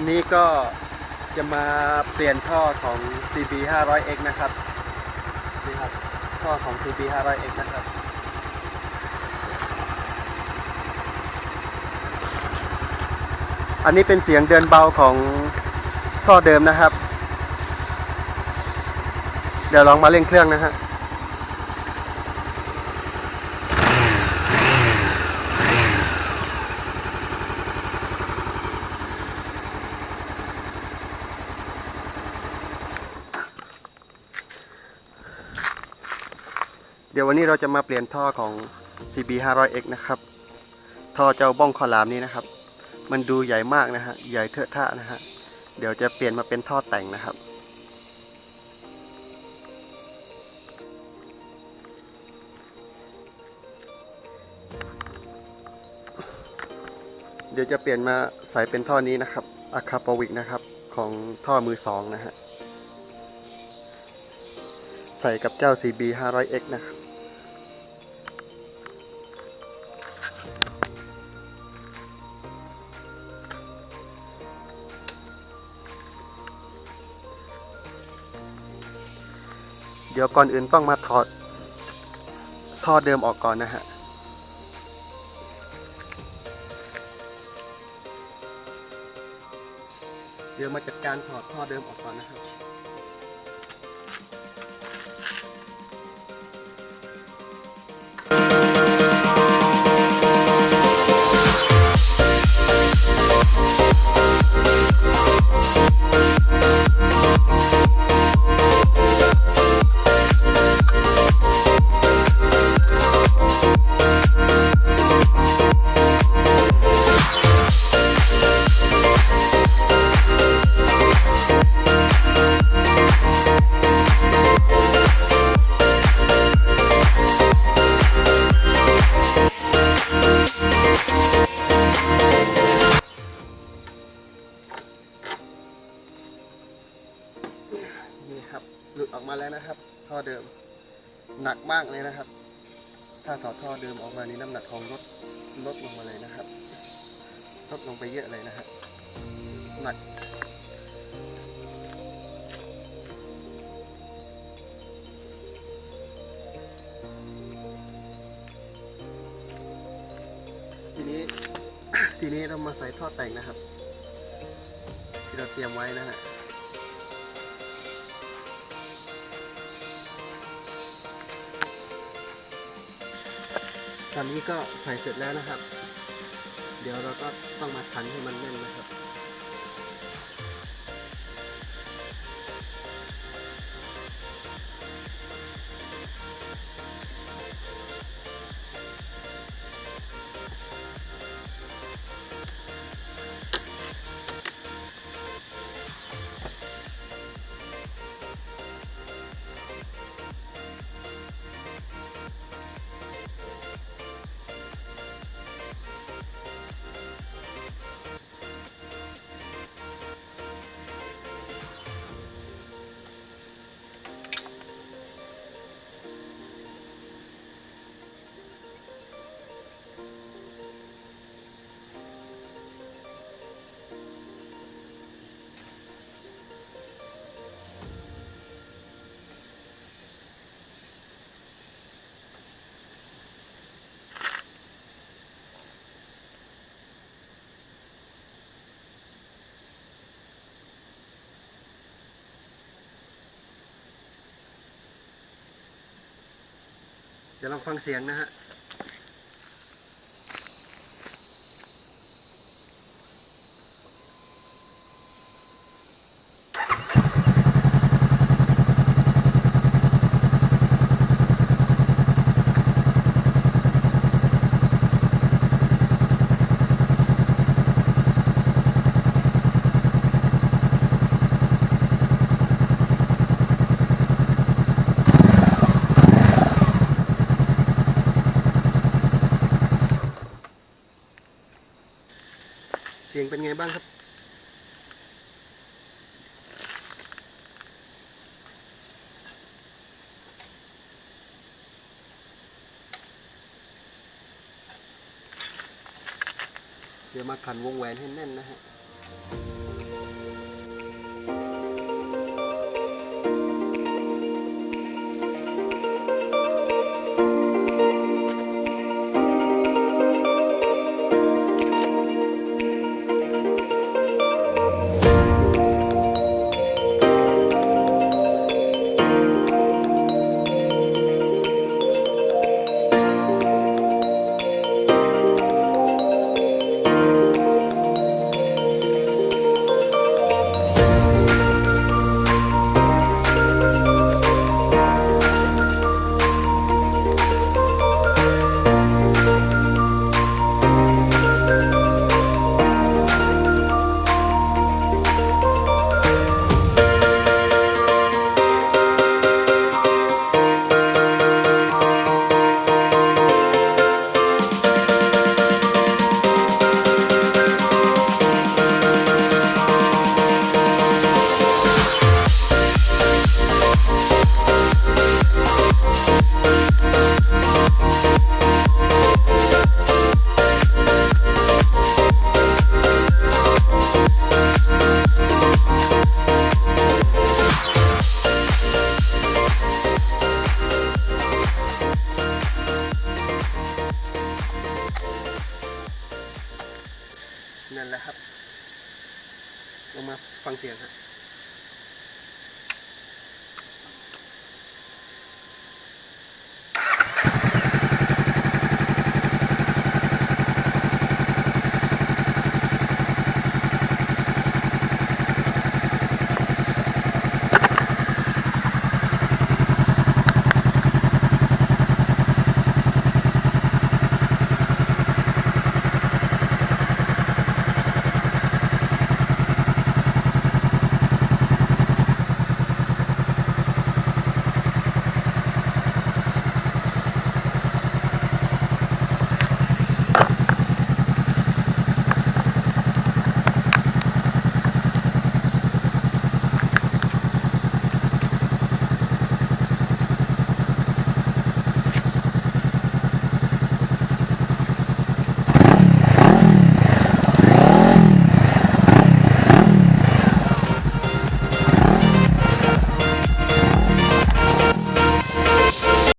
วันนี้ก็จะมาเปลี่ยนท่อของ CB 500X นะครับ นี่ครับ ท่อของ CB 500X นะครับ อันนี้เป็นเสียงเดินเบาของท่อเดิมนะครับ เดี๋ยวลองมาเร่งเครื่องนะฮะ ดี๋ยววันนี้เราจะมาเปลี่ยนท่อของ CB 500X นะครับ ท่อเจ้าบ้องคอลามนี้นะครับ มันดูใหญ่มากนะฮะ ใหญ่เทอะทะนะฮะ เดี๋ยวจะเปลี่ยนมาเป็นท่อแต่งนะครับเดี๋ยวจะเปลี่ยนมาใส่เป็นท่อนี้นะครับอะคาปวิกนะครับ ของท่อมือสองนะฮะ ใส่กับเจ้า CB 500X นะครับ ดี๋ยวก่อนอื่นต้องมาถอดท่อเดิมออกก่อนนะฮะเดี๋ยวมาจัดการถอดท่อเดิมออกก่อนนะครับ ครับ หลุดออกมาแล้วนะครับ ท่อเดิม หนักมากเลยนะครับ ถ้าถอดท่อเดิมออกมานี่น้ำหนักของรถลดลงมาเลยนะครับ ลดลงไปเยอะเลยนะฮะหนักทีนี้ทีนี้เรามาใส่ท่อแต่งนะครับ ที่เราเตรียมไว้นะฮะ ตอนนี้ก็ใส่เสร็จแล้วนะครับ เดี๋ยวเราก็ต้องมาทันให้มันแน่นนะครับ เดี๋ยวลองฟังเสียงนะฮะ เสียงเป็นไงบ้างครับ เดี๋ยวมาขันวงแหวนให้แน่นนะฮะ มาฟังเสียงครับ